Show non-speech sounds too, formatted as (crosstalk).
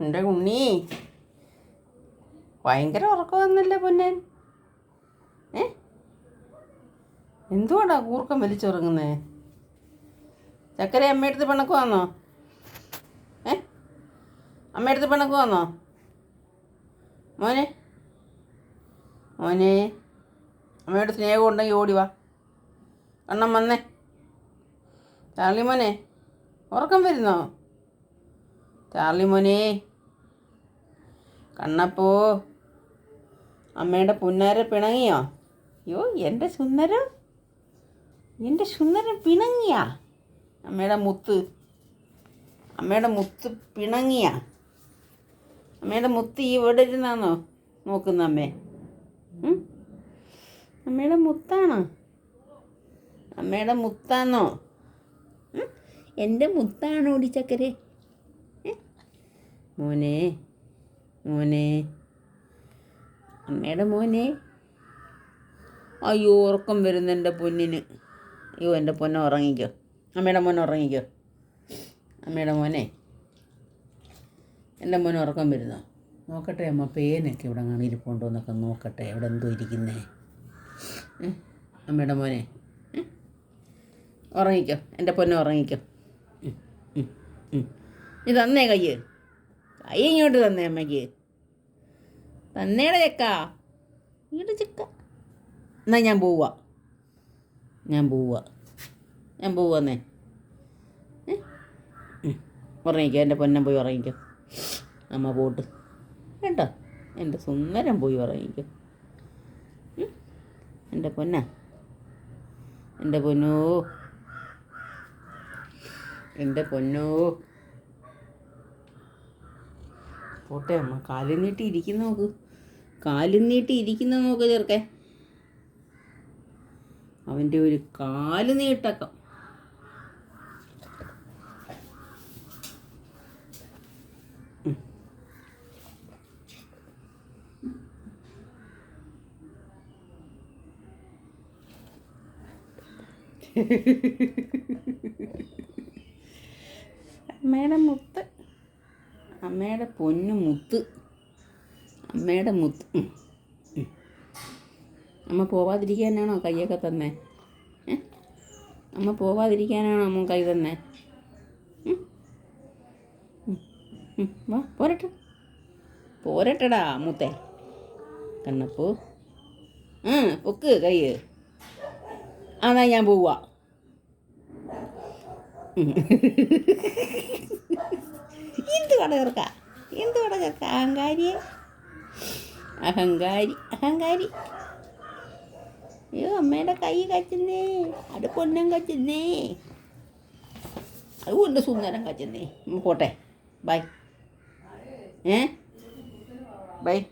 എന്റെ ഉണ്ണി. ഭയങ്കര ഉറക്കം വന്നല്ലേ പൊന്നൻ ഏ? എന്തുകൊണ്ടാ കൂർക്കം വലിച്ചുറങ്ങുന്നേ? ചക്കര അമ്മയടുത്ത് പിണക്കുവാന്നോ ഏ? അമ്മയടുത്ത് പിണക്കുവാന്നോ മോനെ. മോനെ. അമ്മയോട് സ്നേഹം ഉണ്ടെങ്കിൽ ഓടി വാ. കണ്ണം വന്നേ. ചാർലി മോനെ ഉറക്കം വരുന്നോ? ചാർലി മോനെ കണ്ണപ്പോ അമ്മയുടെ പുന്നാര പിണങ്ങിയോ? അയ്യോ എന്റെ സുന്ദരം എന്റെ സുന്ദരം പിണങ്ങിയാ? അമ്മയുടെ മുത്ത് അമ്മയുടെ മുത്ത് പിണങ്ങിയാ? അമ്മയുടെ മുത്ത് ഈ ഇവിടെ ഇരുന്നാന്നോ നോക്കുന്ന അമ്മേ? അമ്മയുടെ മുത്താണോ? അമ്മയുടെ മുത്താന്നോ? എന്റെ മുത്താണോ ഓടിച്ചക്കരെ മോനെ മോനെ. അമ്മയുടെ മോനെ. അയ്യോ ഉറക്കം വരുന്നു എന്റെ പൊന്നിന്. അയ്യോ എന്റെ പൊന്നെ ഉറങ്ങിക്കോ. അമ്മയുടെ മോനെ ഉറങ്ങിക്കോ. അമ്മയുടെ മോനെ. എന്റെ മോനെ ഉറക്കം വരുന്നോ. നോക്കട്ടെ അമ്മ പേനൊക്കെ ഇവിടെ അങ്ങനെ ഇരിപ്പുണ്ടോ എന്നൊക്കെ നോക്കട്ടെ. ഇവിടെ എന്തോ ഇരിക്കുന്നേ? അമ്മയുടെ മോനെ? ഉറങ്ങിക്കോ. എന്റെ പൊന്നെ ഉറങ്ങിക്കോ. ഇതന്നേ കയ്യ്. കൈ ഇങ്ങോട്ട് തന്നേ അമ്മയ്ക്ക്. തന്നേടെ ചെക്ക. ഇങ്ങോട്ട് ചെക്ക. എന്നാ ഞാൻ പോവാ. ഞാൻ പോവാ. ഞാൻ പോവാന്നേ. ഉറങ്ങിക്കോ. എന്റെ പൊന്നൻ പോയി ഉറങ്ങിക്കോ. അമ്മ പോട്ട്. കേട്ടോ എന്റെ സുന്ദരം പോയി ഉറങ്ങിക്കോ. എന്റെ പൊന്ന. എന്റെ പൊന്നോ. എന്റെ പൊന്നോ. പോട്ടെ അമ്മ കാലിൽ നീട്ടി ഇരിക്കുന്ന നോക്ക്. കാലിൽ നീട്ടി ഇരിക്കുന്ന നോക്ക് ചെറുക്കേ അവന്റെ ഒരു കാൽ നീട്ടക്കം. (laughs) അമ്മയുടെ മുത്ത്. അമ്മയുടെ പൊന്നു മുത്ത്. അമ്മയുടെ മുത്ത്. അമ്മ പോവാതിരിക്കാനാണോ കൈയൊക്കെ തന്നേ? അമ്മ പോവാതിരിക്കാനാണോ അമ്മ കൈ തന്നേ. വാ പോരട്ടെ. പോരട്ടെടാ മുത്തേ. കണ്ണപ്പൂ. പൊക്ക് കൈ. എന്നാ ഞാൻ പോവാ. ഉം. എന്ത് കട ചേർക്ക? എന്ത് കട ചേർക്ക? അഹങ്കാരിയെ അഹങ്കാരി അഹങ്കാരി. അയ്യോ അമ്മയുടെ കൈ കച്ചുന്നേ. അത് പൊന്നം കച്ചുന്നേ. അതുകൊണ്ട് സുന്ദരം കച്ചുന്നേ. പോട്ടെ. ബൈ ഏ? ബൈ